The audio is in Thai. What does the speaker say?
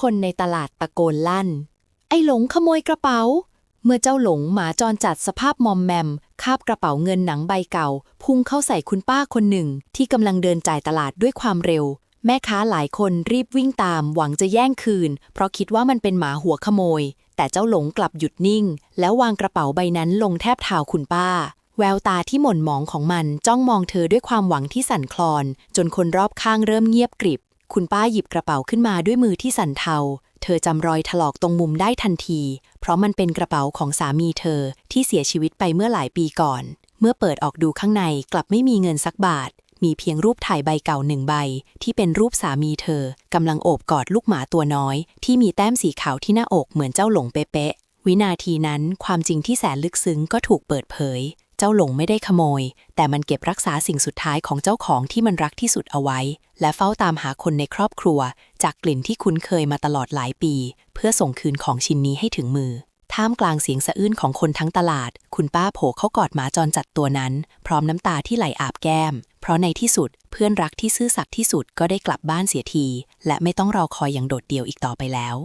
คนในตลาดตะโกนลั่น ไอ้หลงขโมยกระเป๋า เมื่อเจ้าหลงหมาจรจัดสภาพมอมแมม คาบกระเป๋าเงินหนังใบเก่า พุ่งเข้าใส่คุณป้าคนหนึ่ง ที่กำลังเดินจ่ายตลาดด้วยความเร็ว แม่ค้าหลายคนรีบวิ่งตาม หวังจะแย่งคืน เพราะคิดว่ามันเป็นหมาหัวขโมย แต่เจ้าหลงกลับหยุดนิ่ง แล้ววางกระเป๋าใบนั้นลงแทบเท้าคุณป้าแววตาที่หม่นหมองของมันจ้องมองเธอด้วยความหวังที่สั่นคลอน จนคนรอบข้างเริ่มเงียบกริบ คุณป้าหยิบกระเป๋าขึ้นมาด้วยมือที่สั่นเทา เธอจำรอยถลอกตรงมุมได้ทันที เพราะมันเป็นกระเป๋าของสามีเธอที่เสียชีวิตไปเมื่อหลายปีก่อน เมื่อเปิดออกดูข้างในกลับไม่มีเงินสักบาท มีเพียงรูปถ่ายใบเก่าหนึ่งใบ ที่เป็นรูปสามีเธอกำลังโอบกอดลูกหมาตัวน้อย ที่มีแต้มสีขาวที่หน้าอกเหมือนเจ้าหลงเป๊ะๆวินาทีนั้นความจริงที่แสนลึกซึ้งก็ถูกเปิดเผย เจ้าหลงไม่ได้ขโมย แต่มันเก็บรักษาสิ่งสุดท้ายของเจ้าของที่มันรักที่สุดเอาไว้ และเฝ้าตามหาคนในครอบครัว จากกลิ่นที่คุ้นเคยมาตลอดหลายปี เพื่อส่งคืนของชิ้นนี้ให้ถึงมือ ท่ามกลางเสียงสะอื้นของคนทั้งตลาด คุณป้าโผเข้ากอดหมาจรจัดตัวนั้น พร้อมน้ำตาที่ไหลอาบแก้ม เพราะในที่สุดเพื่อนรักที่ซื่อสัตย์ที่สุดก็ได้กลับบ้านเสียที และไม่ต้องรอคอยอย่างโดดเดี่ยวอีกต่อไปแล้ว